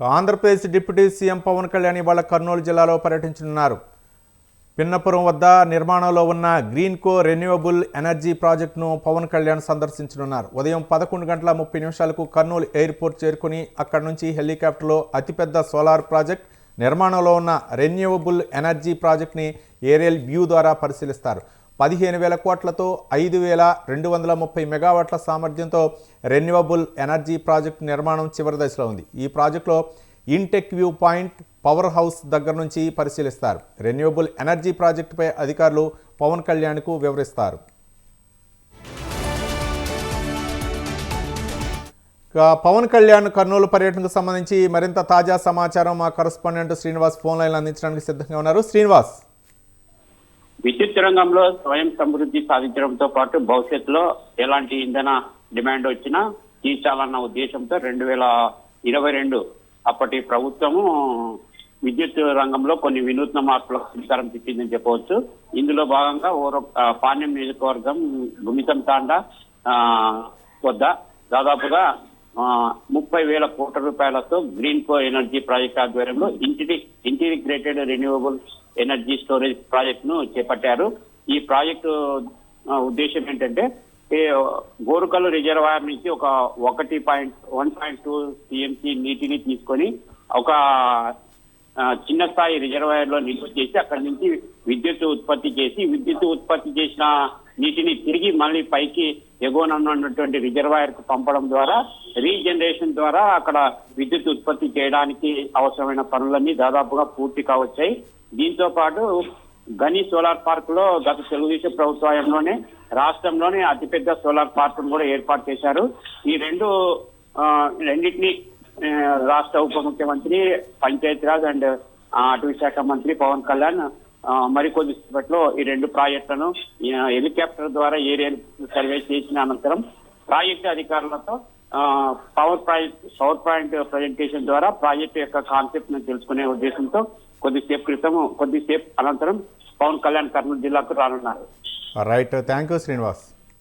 Andhra Pradesh deputy CM Pawan Kalyan ఇవాళ కర్నూలు జిల్లాలో పర్యటించనున్నారు. పిన్నపురం వద్ద నిర్మాణంలో ఉన్న గ్రీన్ కో రెన్యూవబుల్ ఎనర్జీ ప్రాజెక్టును పవన్ కళ్యాణ్ సందర్శించనున్నారు. ఉదయం పదకొండు గంటల ముప్పై నిమిషాలకు కర్నూలు ఎయిర్పోర్ట్ చేరుకుని అక్కడి నుంచి హెలికాప్టర్లో అతిపెద్ద సోలార్ ప్రాజెక్ట్ నిర్మాణంలో ఉన్న రెన్యూవబుల్ ఎనర్జీ ప్రాజెక్ట్ని ఏరియల్ వ్యూ ద్వారా పరిశీలిస్తారు. పదిహేను వేల కోట్లతో ఐదు వేల రెండు వందల ముప్పై మెగావాట్ల సామర్థ్యంతో రెన్యూవబుల్ ఎనర్జీ ప్రాజెక్టు నిర్మాణం చివరి దశలో ఉంది. ఈ ప్రాజెక్టులో intake view point power house దగ్గర నుంచి పరిశీలిస్తారు. రెన్యూవబుల్ ఎనర్జీ ప్రాజెక్టుపై అధికారులు పవన్ కళ్యాణ్కు వివరిస్తారు. పవన్ కళ్యాణ్ కర్నూలు పర్యటనకు సంబంధించి మరింత తాజా సమాచారం మా కరస్పాండెంట్ శ్రీనివాస్ ఫోన్ లైన్లు అందించడానికి సిద్ధంగా ఉన్నారు. శ్రీనివాస్. విద్యుత్ రంగంలో స్వయం సమృద్ధి సాధించడంతో పాటు భవిష్యత్తులో ఎలాంటి ఇంధన డిమాండ్ వచ్చినా తీర్చాలన్న ఉద్దేశంతో రెండు వేల ఇరవై రెండు అప్పటి ప్రభుత్వము విద్యుత్ రంగంలో కొన్ని వినూత్న మార్పులకు శ్రీకారం తెచ్చిందని చెప్పవచ్చు. ఇందులో భాగంగా ఓరో పాణ్యం నియోజకవర్గం గుమితం తాండా ఆ, వద్ద దాదాపుగా ముప్పై వేల కోట్ల రూపాయలతో గ్రీన్ కో ఎనర్జీ ప్రాజెక్ట్ ఆధ్వర్యంలో ఇంటిని ఇంటిగ్రేటెడ్ రెన్యూవబుల్ ఎనర్జీ స్టోరేజ్ ప్రాజెక్ట్ను చేపట్టారు. ఈ ప్రాజెక్టు ఉద్దేశం ఏంటంటే గోరుకల్లు రిజర్వాయర్ నుంచి ఒక ఒకటి point one point two TMC నీటిని తీసుకొని ఒక చిన్న స్థాయి రిజర్వాయర్లో నిల్వ చేసి అక్కడి నుంచి విద్యుత్ ఉత్పత్తి చేసి విద్యుత్ ఉత్పత్తి చేసిన నీటిని తిరిగి మళ్ళీ పైకి ఎగువనున్నటువంటి రిజర్వాయర్కు పంపడం ద్వారా రీజనరేషన్ ద్వారా అక్కడ విద్యుత్ ఉత్పత్తి చేయడానికి అవసరమైన పనులన్నీ దాదాపుగా పూర్తి కావచ్చాయి. దీంతో పాటు గని సోలార్ పార్క్లో గత తెలుగుదేశం ప్రభుత్వంలోనే రాష్ట్రంలోనే అతిపెద్ద సోలార్ పార్క్ కూడా ఏర్పాటు చేశారు. ఈ రెండు ఆ, రాష్ట్ర ఉప ముఖ్యమంత్రి పంచాయతీరాజ్ అండ్ అటవీ శాఖ మంత్రి పవన్ కళ్యాణ్ మరికొద్ది సేపట్లో ఈ రెండు ప్రాజెక్టులను హెలికాప్టర్ ద్వారా ఏరియా సర్వే చేసిన అనంతరం ప్రాజెక్టు అధికారులతో ఆ, power project power point presentation ద్వారా ప్రాజెక్టు యొక్క కాన్సెప్ట్ను తెలుసుకునే ఉద్దేశంతో కొద్దిసేపు క్రితం కొద్దిసేపు అనంతరం పవన్ కళ్యాణ్ కర్నూలు జిల్లాకు రానున్నారు. Right thank you Srinivas